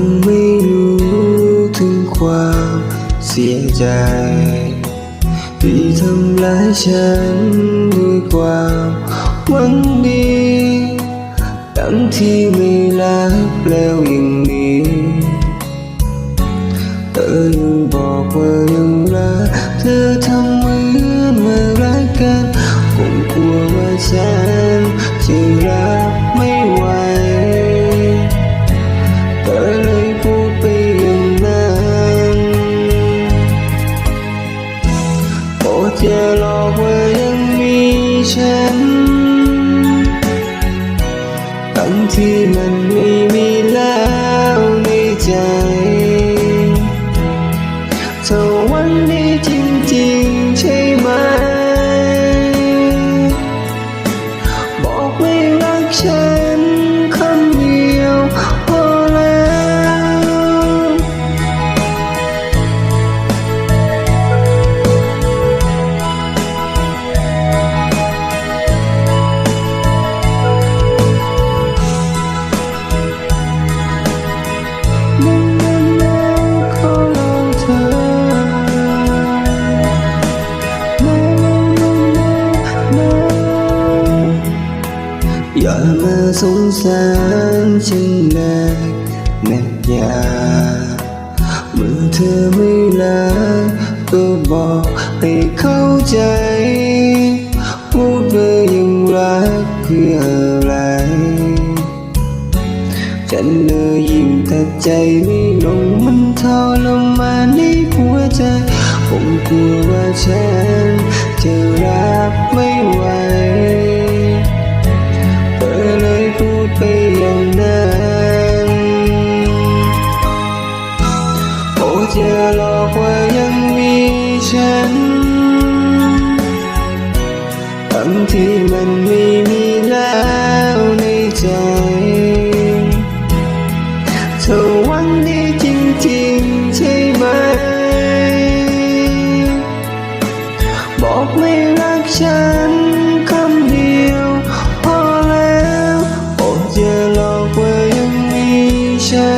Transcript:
งไม่รู้ถึงความเสียใจ ที่ทำร้ายฉันด้วยความหวังดีทั้งที่ไม่รักแล้วอย่างนี้เธอยังบอกว่ายังรักเธอทำเหมือนว่ารักกันคงกลัวว่าฉัน อย่าหลอกว่ายังมีฉันทั้งที่มันไม่มีแล้วในใจ อย่ามาสงสารฉันเลยนะอย่าเมื่อเธอไม่รักก็บอกให้เข้าใจ พูดว่ายังรักเพื่ออะไร ฉันเลยยิ่งตัดใจไม่ลงมันทรมานในหัวใจ ผมกลัวว่าฉันจะรับ อย่าหลอกว่ายังมีฉันทั้งที่มันไม่มีแล้วในใจเธอหวังดีจริงๆใช่ไหม บอกไม่รักฉันคำเดียวพอแล้วโปรดอย่าหลอกว่ายังมีฉัน